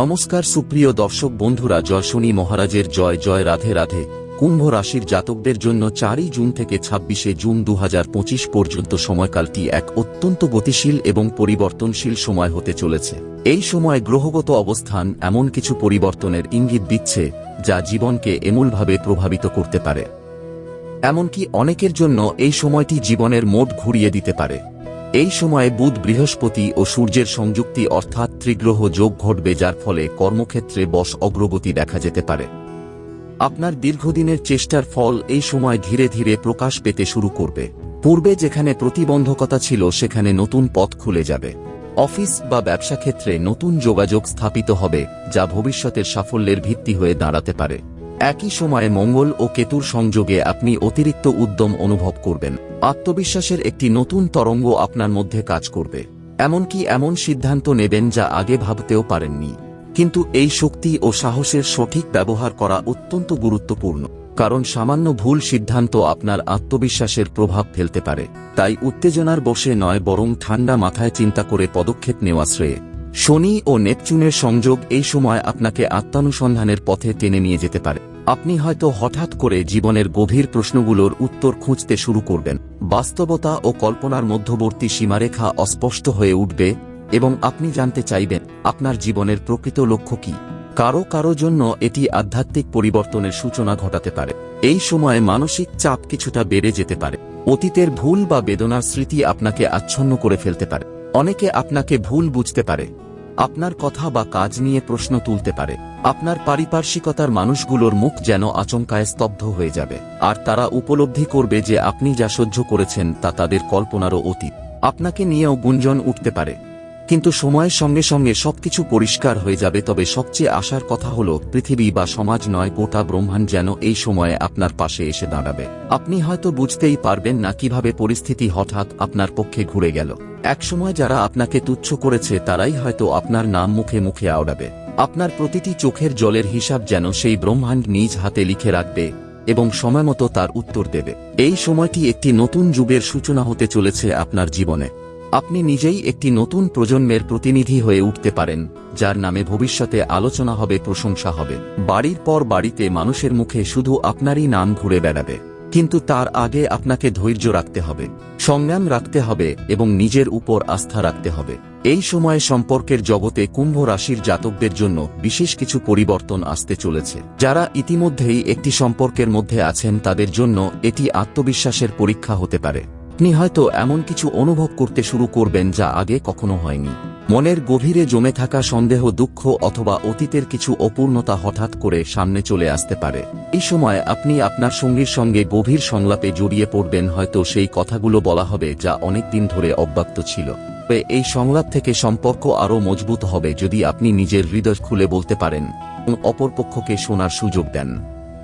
নমস্কার সুপ্রিয় দর্শক বন্ধুরা জয় মহারাজের জয় জয় রাধে রাধে। কুম্ভ রাশির জাতকদের জন্য চারই জুন থেকে ছাব্বিশে জুন দু হাজার পঁচিশ পর্যন্ত সময়কালটি এক অত্যন্ত গতিশীল এবং পরিবর্তনশীল সময় হতে চলেছে। এই সময় গ্রহগত অবস্থান এমন কিছু পরিবর্তনের ইঙ্গিত দিচ্ছে, যা জীবনকে এমূলভাবে প্রভাবিত করতে পারে। এমনকি অনেকের জন্য এই সময়টি জীবনের মোট ঘুরিয়ে দিতে পারে। এই সময়ে বুধ, বৃহস্পতি ও সূর্যের সংযুক্তি অর্থাৎ ত্রিগ্রহ যোগ ঘটবে যার ফলে কর্মক্ষেত্রে বশ অগ্রগতি দেখা যেতে পারে। আপনার দীর্ঘদিনের চেষ্টার ফল এই সময় ধীরে ধীরে প্রকাশ পেতে শুরু করবে। পূর্বে যেখানে প্রতিবন্ধকতা ছিল, সেখানে নতুন পথ খুলে যাবে। অফিস বা ব্যবসা ক্ষেত্রে নতুন যোগাযোগ স্থাপিত হবে, যা ভবিষ্যতের সাফল্যের ভিত্তি হয়ে দাঁড়াতে পারে। একই সময়ে মঙ্গল ও কেতুর সংযোগে আপনি অতিরিক্ত উদ্যম অনুভব করবেন। আত্মবিশ্বাসের একটি নতুন তরঙ্গ আপনার মধ্যে কাজ করবে। এমনকি এমন সিদ্ধান্ত নেবেন যা আগে ভাবতেও পারেননি। কিন্তু এই শক্তি ও সাহসের সঠিক ব্যবহার করা অত্যন্ত গুরুত্বপূর্ণ, কারণ সামান্য ভুল সিদ্ধান্ত আপনার আত্মবিশ্বাসের প্রভাব ফেলতে পারে। তাই উত্তেজনার বসে নয়, বরং ঠান্ডা মাথায় চিন্তা করে পদক্ষেপ নেওয়া শ্রেয়। শনি ও নেপচুনের সংযোগ এই সময় আপনাকে আত্মানুসন্ধানের পথে টেনে নিয়ে যেতে পারে। আপনি হয়তো হঠাৎ করে জীবনের গভীর প্রশ্নগুলোর উত্তর খুঁজতে শুরু করবেন। বাস্তবতা ও কল্পনার মধ্যবর্তী সীমারেখা অস্পষ্ট হয়ে উঠবে এবং আপনি জানতে চাইবেন, আপনার জীবনের প্রকৃত লক্ষ্য কি? কারও কারও জন্য এটি আধ্যাত্মিক পরিবর্তনের সূচনা ঘটাতে পারে। এই সময়ে মানসিক চাপ কিছুটা বেড়ে যেতে পারে। অতীতের ভুল বা বেদনার স্মৃতি আপনাকে আচ্ছন্ন করে ফেলতে পারে। অনেকে আপনাকে ভুল বুঝতে পারে। আপনার কথা বা কাজ নিয়ে প্রশ্ন তুলতে পারে। আপনার পারিপার্শ্বিকতার মানুষগুলোর মুখ যেন আচমকায় স্তব্ধ হয়ে যাবে। আর তারা উপলব্ধি করবে যে আপনি যা সহ্য করেছেন তা তাদের কল্পনারও অতীত। আপনাকে নিয়েও গুঞ্জন উঠতে পারে। কিন্তু সময়ের সঙ্গে সঙ্গে সবকিছু পরিষ্কার হয়ে যাবে, তবে সবচেয়ে আশার কথা হল, পৃথিবী বা সমাজ নয়, গোটা ব্রহ্মাণ্ড যেন এই সময়ে আপনার পাশে এসে দাঁড়াবে। আপনি হয়তো বুঝতেই পারবেন না কীভাবে পরিস্থিতি হঠাৎ আপনার পক্ষে ঘুরে গেল। একসময় যারা আপনাকে তুচ্ছ করেছে, তারাই হয়তো আপনার নাম মুখে মুখে আওড়াবে। আপনার প্রতিটি চোখের জলের হিসাব যেন সেই ব্রহ্মাণ্ড নিজ হাতে লিখে রাখবে এবং সময়মতো তার উত্তর দেবে। এই সময়টি একটি নতুন যুগের সূচনা হতে চলেছে আপনার জীবনে। আপনি নিজেই একটি নতুন প্রজন্মের প্রতিনিধি হয়ে উঠতে পারেন, যার নামে ভবিষ্যতে আলোচনা হবে, প্রশংসা হবে। বাড়ির পর বাড়িতে মানুষের মুখে শুধু আপনারই নাম ঘুরে বেড়াবে। কিন্তু তার আগে আপনাকে ধৈর্য রাখতে হবে সংজ্ঞান রাখতে হবে এবং নিজের উপর আস্থা রাখতে হবে। এই সময়ে সম্পর্কের জগতে কুম্ভ রাশির জাতকদের জন্য বিশেষ কিছু পরিবর্তন আসতে চলেছে। যারা ইতিমধ্যেই একটি সম্পর্কের মধ্যে আছেন তাদের জন্য এটি আত্মবিশ্বাসের পরীক্ষা হতে পারে। আপনি হয়তো এমন কিছু অনুভব করতে শুরু করবেন যা আগে কখনো হয়নি। মনের গভীরে জমে থাকা সন্দেহ, দুঃখ অথবা অতীতের কিছু অপূর্ণতা হঠাৎ করে সামনে চলে আসতে পারে। এই সময় আপনি আপনার সঙ্গীর সঙ্গে গভীর সংলাপে জড়িয়ে পড়বেন, হয়তো সেই কথাগুলো বলা হবে যা অনেক দিন ধরে অব্যক্ত ছিল। এই সংলাপ থেকে সম্পর্ক আরও মজবুত হবে যদি আপনি নিজের হৃদয় খুলে বলতে পারেন এবং অপরপক্ষকে শোনার সুযোগ দেন।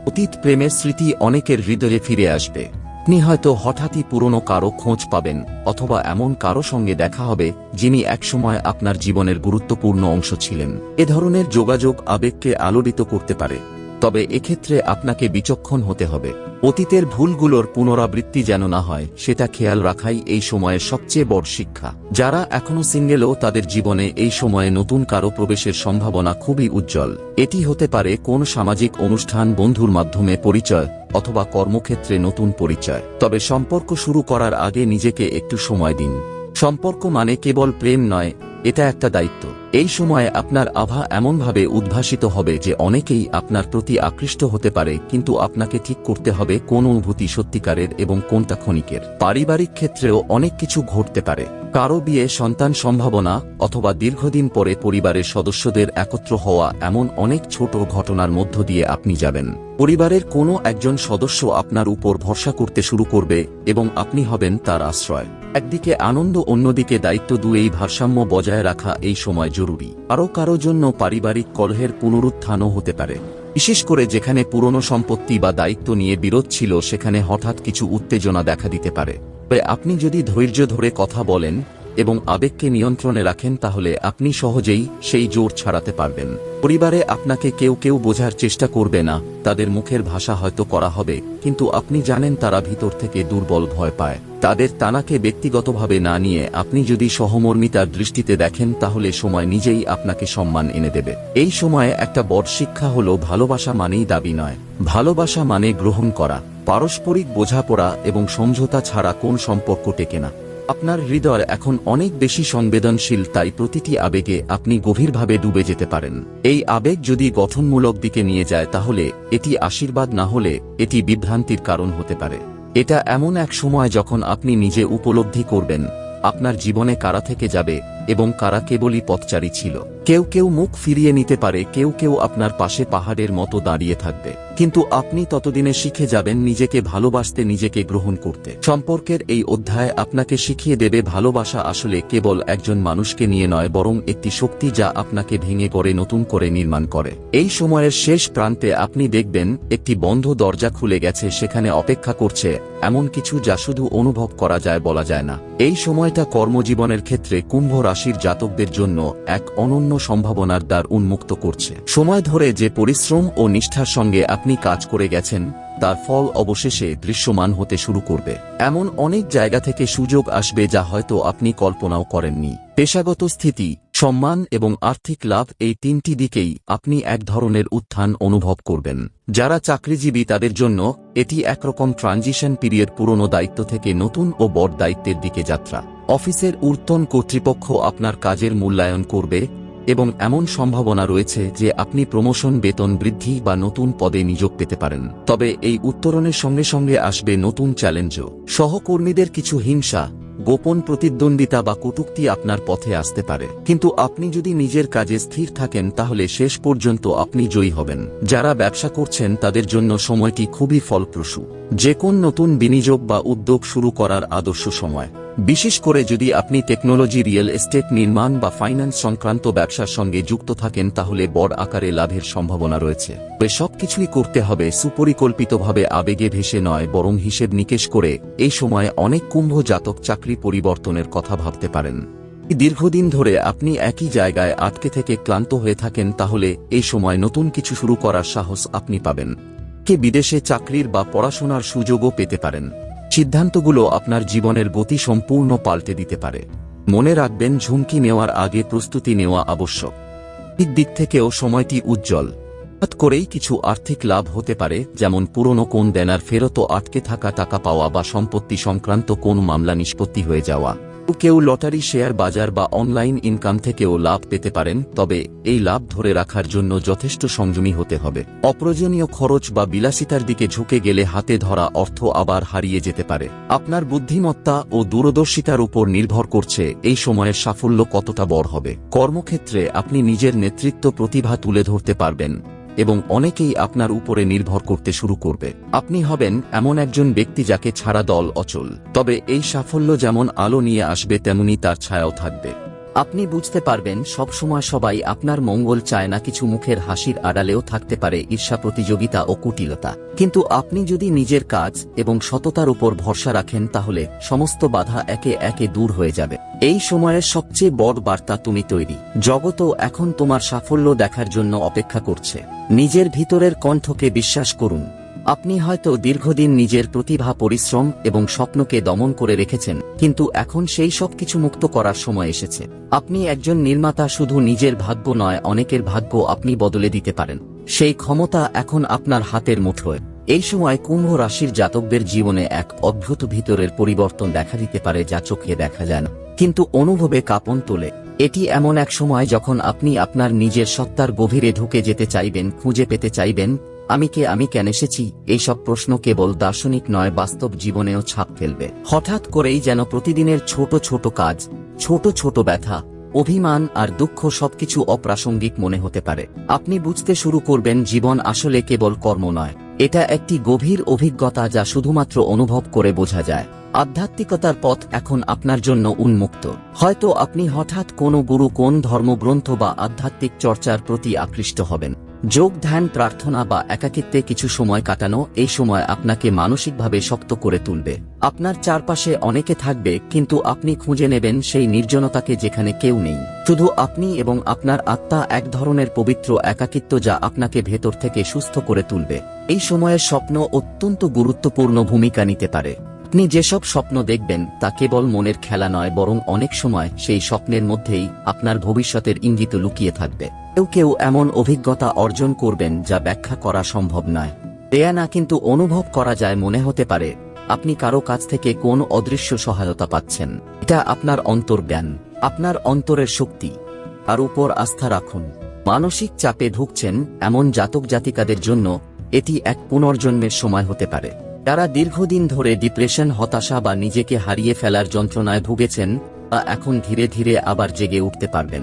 অতীত প্রেমের স্মৃতি অনেকের হৃদয়ে ফিরে আসবে। আপনি হয়তো হঠাৎই পুরনো কারও খোঁজ পাবেন, অথবা এমন কারও সঙ্গে দেখা হবে, যিনি একসময় আপনার জীবনের গুরুত্বপূর্ণ অংশ ছিলেন। এ ধরনের যোগাযোগ আবেগকে আলোড়িত করতে পারে, তবে এক্ষেত্রে আপনাকে বিচক্ষণ হতে হবে। অতীতের ভুলগুলোর পুনরাবৃত্তি যেন না হয়, সেটা খেয়াল রাখাই এই সময়ের সবচেয়ে বড় শিক্ষা। যারা এখনও সিঙ্গেলও তাদের জীবনে এই সময়ে নতুন কারও প্রবেশের সম্ভাবনা খুবই উজ্জ্বল। এটি হতে পারে কোন সামাজিক অনুষ্ঠান, বন্ধুর মাধ্যমে পরিচয় অথবা কর্মক্ষেত্রে নতুন পরিচয়। তবে সম্পর্ক শুরু করার আগে নিজেকে একটু সময় দিন। সম্পর্ক মানে কেবল প্রেম নয়, এটা একটা দায়িত্ব। এই সময়ে আপনার আভা এমনভাবে উদ্ভাসিত হবে যে অনেকেই আপনার প্রতি আকৃষ্ট হতে পারে, কিন্তু আপনাকে ঠিক করতে হবে কোন অনুভূতি সত্যিকারের এবং কোনটা ক্ষণিকের। পারিবারিক ক্ষেত্রেও অনেক কিছু ঘটতে পারে। কারও বিয়ে সন্তান সম্ভাবনা অথবা দীর্ঘদিন পরে পরিবারের সদস্যদের একত্র হওয়া এমন অনেক ছোট ঘটনার মধ্য দিয়ে আপনি যাবেন। পরিবারের কোনো একজন সদস্য আপনার উপর ভরসা করতে শুরু করবে এবং আপনি হবেন তার আশ্রয়। একদিকে আনন্দ, অন্যদিকে দায়িত্ব দুয়েই ভারসাম্য বজায় রাখা এই সময় জরুরি। আরও কারও জন্য পারিবারিক কলহের পুনরুত্থানও হতে পারে। বিশেষ করে যেখানে পুরনো সম্পত্তি বা দায়িত্ব নিয়ে বিরোধ ছিল, সেখানে হঠাৎ কিছু উত্তেজনা দেখা দিতে পারে। তবে আপনি যদি ধৈর্য ধরে কথা বলেন এবং আবেগকে নিয়ন্ত্রণে রাখেন তাহলে আপনি সহজেই সেই জোর ছাড়াতে পারবেন। পরিবারে আপনাকে কেউ কেউ বোঝার চেষ্টা করবে না, তাদের মুখের ভাষা হয়তো করা হবে, কিন্তু আপনি জানেন তারা ভিতর থেকে দুর্বল ভয় পায়। তাদের তানাকে ব্যক্তিগতভাবে না নিয়ে আপনি যদি সহমর্মিতার দৃষ্টিতে দেখেন, তাহলে সময় নিজেই আপনাকে সম্মান এনে দেবে। এই সময়ে একটা বড় শিক্ষা হল, ভালোবাসা মানেই দাবি নয়। ভালোবাসা মানে গ্রহণ করা। পারস্পরিক বোঝাপড়া এবং সমঝোতা ছাড়া কোন সম্পর্ক টেকে না। আপনার হৃদয় এখন অনেক বেশি সংবেদনশীল, তাই প্রতিটি আবেগে আপনি গভীরভাবে ডুবে যেতে পারেন। এই আবেগ যদি গঠনমূলক দিকে নিয়ে যায়, তাহলে এটি আশীর্বাদ না হলে এটি বিভ্রান্তির কারণ হতে পারে। এটা এমন এক সময় যখন আপনি নিজে উপলব্ধি করবেন, আপনার জীবনে কারা থেকে যাবে এবং কারা কেবলই পথচারী ছিল। কেউ কেউ মুখ ফিরিয়ে নিতে পারে, কেউ কেউ আপনার পাশে পাহাড়ের মতো দাঁড়িয়ে থাকবে। কিন্তু আপনি ততদিনে শিখে যাবেন নিজেকে ভালোবাসতে, নিজেকে গ্রহণ করতে। সম্পর্কের এই অধ্যায় আপনাকে শিখিয়ে দেবে, ভালোবাসা আসলে কেবল একজন মানুষকে নিয়ে নয়, বরং একটি শক্তি যা আপনাকে ভেঙে করে নতুন করে নির্মাণ করে। এই সময়ের শেষ প্রান্তে আপনি দেখবেন, একটি বন্ধ দরজা খুলে গেছে, সেখানে অপেক্ষা করছে, এমন কিছু যা শুধু অনুভব করা যায়, বলা যায় না। এই সময়টা কর্মজীবনের ক্ষেত্রে কুম্ভ রাশির জাতকদের জন্য এক অনন্য সম্ভাবনার দ্বার উন্মুক্ত করছে। সময় ধরে যে পরিশ্রম ও নিষ্ঠার সঙ্গে আপনি কাজ করে গেছেন, তার ফল অবশেষে দৃশ্যমান হতে শুরু করবে। এমন অনেক জায়গা থেকে সুযোগ আসবে যা হয়তো আপনি কল্পনাও করেননি। পেশাগত স্থিতি, সম্মান এবং আর্থিক লাভ এই তিনটি দিকেই আপনি এক ধরনের উত্থান অনুভব করবেন। যারা চাকরিজীবী, তাদের জন্য এটি একরকম ট্রানজিশন পিরিয়ড পুরনো দায়িত্ব থেকে নতুন ও বড় দায়িত্বের দিকে যাত্রা। অফিসের ঊর্তন কর্তৃপক্ষ আপনার কাজের মূল্যায়ন করবে এবং এমন সম্ভাবনা রয়েছে যে আপনি প্রমোশন বেতন বৃদ্ধি বা নতুন পদে নিয়োগ পেতে পারেন। তবে এই উত্তরণের সঙ্গে সঙ্গে আসবে নতুন চ্যালেঞ্জও। সহকর্মীদের কিছু হিংসা, গোপন প্রতিদ্বন্দ্বিতা বা কটুক্তি আপনার পথে আসতে পারে। কিন্তু আপনি যদি নিজের কাজে স্থির থাকেন তাহলে শেষ পর্যন্ত আপনি জয়ী হবেন। যারা ব্যবসা করছেন তাদের জন্য সময়টি খুবই ফলপ্রসূ। যে কোন নতুন বিনিয়োগ বা উদ্যোগ শুরু করার আদর্শ সময়। বিশেষ করে যদি আপনি টেকনোলজি, রিয়েল এস্টেট নির্মাণ বা ফাইন্যান্স সংক্রান্ত ব্যবসার সঙ্গে যুক্ত থাকেন, তাহলে বড় আকারে লাভের সম্ভাবনা রয়েছে। সবকিছুই করতে হবে সুপরিকল্পিতভাবে, আবেগে ভেসে নয়, বরং হিসেব নিকেশ করে। এই সময়ে অনেক কুম্ভ জাতক চাকরি পরিবর্তনের কথা ভাবতে পারেন। দীর্ঘদিন ধরে আপনি একই জায়গায় আটকে থেকে ক্লান্ত হয়ে থাকেন, তাহলে এই সময় নতুন কিছু শুরু করার সাহস আপনি পাবেন। কে বিদেশে চাকরির বা পড়াশোনার সুযোগও পেতে পারেন। সিদ্ধান্তগুলো আপনার জীবনের গতি সম্পূর্ণ পাল্টে দিতে পারে। মনে রাখবেন, ঝুমকি নেওয়ার আগে প্রস্তুতি নেওয়া আবশ্যক। ঠিক দিক থেকেও সময়টি উজ্জ্বল। হঠাৎ করেই কিছু আর্থিক লাভ হতে পারে, যেমন পুরনো কোন দেনার ফেরত আটকে থাকা টাকা পাওয়া বা সম্পত্তি সংক্রান্ত কোন মামলা নিষ্পত্তি হয়ে যাওয়া। কেউ লটারি, শেয়ার বাজার বা অনলাইন ইনকাম থেকেও লাভ পেতে পারেন, তবে এই লাভ ধরে রাখার জন্য যথেষ্ট সংযমী হতে হবে। অপ্রয়োজনীয় খরচ বা বিলাসিতার দিকে ঝুঁকে গেলে হাতে ধরা অর্থ আবার হারিয়ে যেতে পারে। আপনার বুদ্ধিমত্তা ও দূরদর্শিতার উপর নির্ভর করছে এই সময়ের সাফল্য কতটা বড় হবে। কর্মক্ষেত্রে আপনি নিজের নেতৃত্ব প্রতিভা তুলে ধরতে পারবেন। এবং অনেকেই আপনার উপরে নির্ভর করতে শুরু করবে। আপনি হবেন এমন একজন ব্যক্তি যাকে ছাড়া দল অচল, তবে এই সাফল্য যেমন আলো নিয়ে আসবে, তেমনি তার ছায়াও থাকবে। আপনি বুঝতে পারবেন সবসময় সবাই আপনার মঙ্গল চায় না কিছু মুখের হাসির আড়ালেও থাকতে পারে ঈর্ষা প্রতিযোগিতা ও কুটিলতা। কিন্তু আপনি যদি নিজের কাজ এবং সততার উপর ভরসা রাখেন, তাহলে সমস্ত বাধা একে একে দূর হয়ে যাবে। এই সময়ের সবচেয়ে বড় বার্তা তুমি তৈরি। জগতও এখন তোমার সাফল্য দেখার জন্য অপেক্ষা করছে। নিজের ভিতরের কণ্ঠকে বিশ্বাস করুন। আপনি হয়তো দীর্ঘদিন নিজের প্রতিভা, পরিশ্রম এবং স্বপ্নকে দমন করে রেখেছেন, কিন্তু এখন সেই সব কিছু মুক্ত করার সময় এসেছে। আপনি একজন নির্মাতা, শুধু নিজের ভাগ্য নয়, অনেকের ভাগ্য আপনি বদলে দিতে পারেন। সেই ক্ষমতা এখন আপনার হাতের মুঠোয়। এই সময় কুম্ভ রাশির জাতকদের জীবনে এক অদ্ভুত ভিতরের পরিবর্তন দেখা দিতে পারে যা চোখে দেখা যায় না। কিন্তু অনুভবে কাঁপন তোলে। এটি এমন এক সময় যখন আপনি আপনার নিজের সত্তার গভীরে ঢুকে যেতে চাইবেন, খুঁজে পেতে চাইবেন আমি কে, আমি কেন এসেছি? এইসব প্রশ্ন কেবল দার্শনিক নয়, বাস্তব জীবনেও ছাপ ফেলবে। হঠাৎ করেই যেন প্রতিদিনের ছোট ছোট কাজ, ছোট ছোট ব্যথা, অভিমান আর দুঃখ সবকিছু অপ্রাসঙ্গিক মনে হতে পারে। আপনি বুঝতে শুরু করবেন, জীবন আসলে কেবল কর্ম নয়। এটা একটি গভীর অভিজ্ঞতা যা শুধুমাত্র অনুভব করে বোঝা যায়। আধ্যাত্মিকতার পথ এখন আপনার জন্য উন্মুক্ত। হয়তো আপনি হঠাৎ কোনো গুরু, কোন ধর্মগ্রন্থ বা আধ্যাত্মিক চর্চার প্রতি আকৃষ্ট হবেন। যোগ ধ্যান প্রার্থনা বা একাকিত্বে কিছু সময় কাটানো, এই সময় আপনাকে মানসিকভাবে শক্ত করে তুলবে। আপনার চারপাশে অনেকে থাকবে, কিন্তু আপনি খুঁজে নেবেন সেই নির্জনতাকে যেখানে কেউ নেই। শুধু আপনি এবং আপনার আত্মা এক ধরনের পবিত্র একাকিত্ব যা আপনাকে ভেতর থেকে সুস্থ করে তুলবে। এই সময়ের স্বপ্ন অত্যন্ত গুরুত্বপূর্ণ ভূমিকা নিতে পারে। আপনি যেসব স্বপ্ন দেখবেন, তা কেবল মনের খেলা নয়, বরং অনেক সময় সেই স্বপ্নের মধ্যেই আপনার ভবিষ্যতের ইঙ্গিত লুকিয়ে থাকবে। কেউ কেউ এমন অভিজ্ঞতা অর্জন করবেন, যা ব্যাখ্যা করা সম্ভব নয়। দেয়া না কিন্তু অনুভব করা যায় মনে হতে পারে, আপনি কারও কাছ থেকে কোন অদৃশ্য সহায়তা পাচ্ছেন। এটা আপনার অন্তর্জ্ঞান, আপনার অন্তরের শক্তি। আর উপর আস্থা রাখুন। মানসিক চাপে ঢুকছেন এমন জাতক জাতিকাদের জন্য, এটি এক পুনর্জন্মের সময় হতে পারে। যারা দীর্ঘদিন ধরে ডিপ্রেশন, হতাশা বা নিজেকে হারিয়ে ফেলার যন্ত্রণায় ভুগেছেন তা এখন ধীরে ধীরে আবার জেগে উঠতে পারবেন।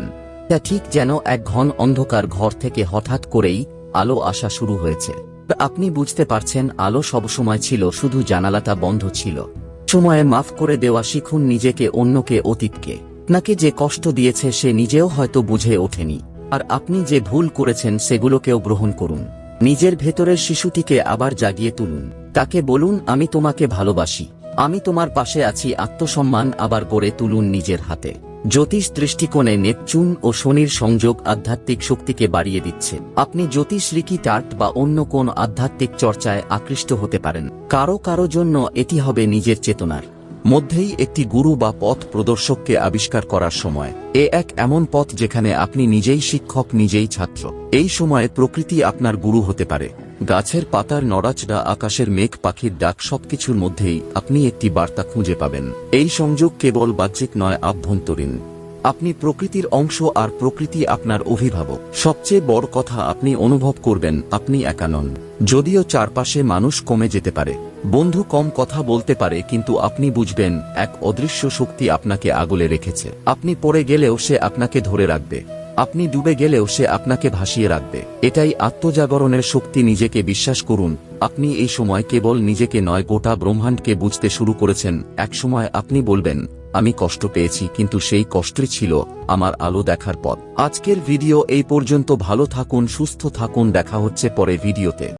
এটা ঠিক যেন এক ঘন অন্ধকার ঘর থেকে হঠাৎ করেই আলো আসা শুরু হয়েছে। আপনি বুঝতে পারছেন, আলো সবসময় ছিল, শুধু জানালাটা বন্ধ ছিল। সময়ে মাফ করে দেওয়া শিখুন নিজেকে, অন্যকে, অতীতকে। আপনাকে যে কষ্ট দিয়েছে, সে নিজেও হয়তো বুঝে ওঠেনি। আর আপনি যে ভুল করেছেন, সেগুলোকেও গ্রহণ করুন। নিজের ভেতরের শিশুটিকে আবার জাগিয়ে তুলুন। তাকে বলুন, আমি তোমাকে ভালোবাসি। আমি তোমার পাশে আছি, আত্মসম্মান আবার করে তুলুন নিজের হাতে। জ্যোতিষ দৃষ্টিকোণে নেপচুন ও শনির সংযোগ আধ্যাত্মিক শক্তিকে বাড়িয়ে দিচ্ছে। আপনি জ্যোতিষ রিকি টার্ট বা অন্য কোন আধ্যাত্মিক চর্চায় আকৃষ্ট হতে পারেন। কারও কারও জন্য এটি হবে নিজের চেতনার। মধ্যেই একটি গুরু বা পথ প্রদর্শককে আবিষ্কার করার সময়। এ এক এমন পথ যেখানে আপনি নিজেই শিক্ষক, নিজেই ছাত্র। এই সময়ে প্রকৃতি আপনার গুরু হতে পারে। গাছের পাতার নড়াচড়া, আকাশের মেঘ, পাখির ডাক সবকিছুর মধ্যেই আপনি একটি বার্তা খুঁজে পাবেন। এই সংযোগ কেবল বাহ্যিক নয়, আভ্যন্তরীণ। আপনি প্রকৃতির অংশ আর প্রকৃতি আপনার অভিভাবক। সবচেয়ে বড় কথা আপনি অনুভব করবেন, আপনি একা নন। যদিও চারপাশে মানুষ কমে যেতে পারে। বন্ধু কম কথা বলতে পারে, কিন্তু আপনি বুঝবেন, এক অদৃশ্য শক্তি আপনাকে আগলে রেখেছে। আপনি পড়ে গেলেও সে আপনাকে ধরে রাখবে। আপনি ডুবে গেলেও সে আপনাকে ভাসিয়ে রাখবে। এটাই আত্মজাগরণের শক্তি, নিজেকে বিশ্বাস করুন। আপনি এই সময় কেবল নিজেকে নয়, গোটা ব্রহ্মাণ্ডকে বুঝতে শুরু করেছেন। একসময় আপনি বলবেন, আমি কষ্ট পেয়েছি, কিন্তু সেই কষ্টই ছিল আমার আলো দেখার পথ। আজকের ভিডিও এই পর্যন্ত। ভালো থাকুন, সুস্থ থাকুন। দেখা হচ্ছে পরে ভিডিওতে।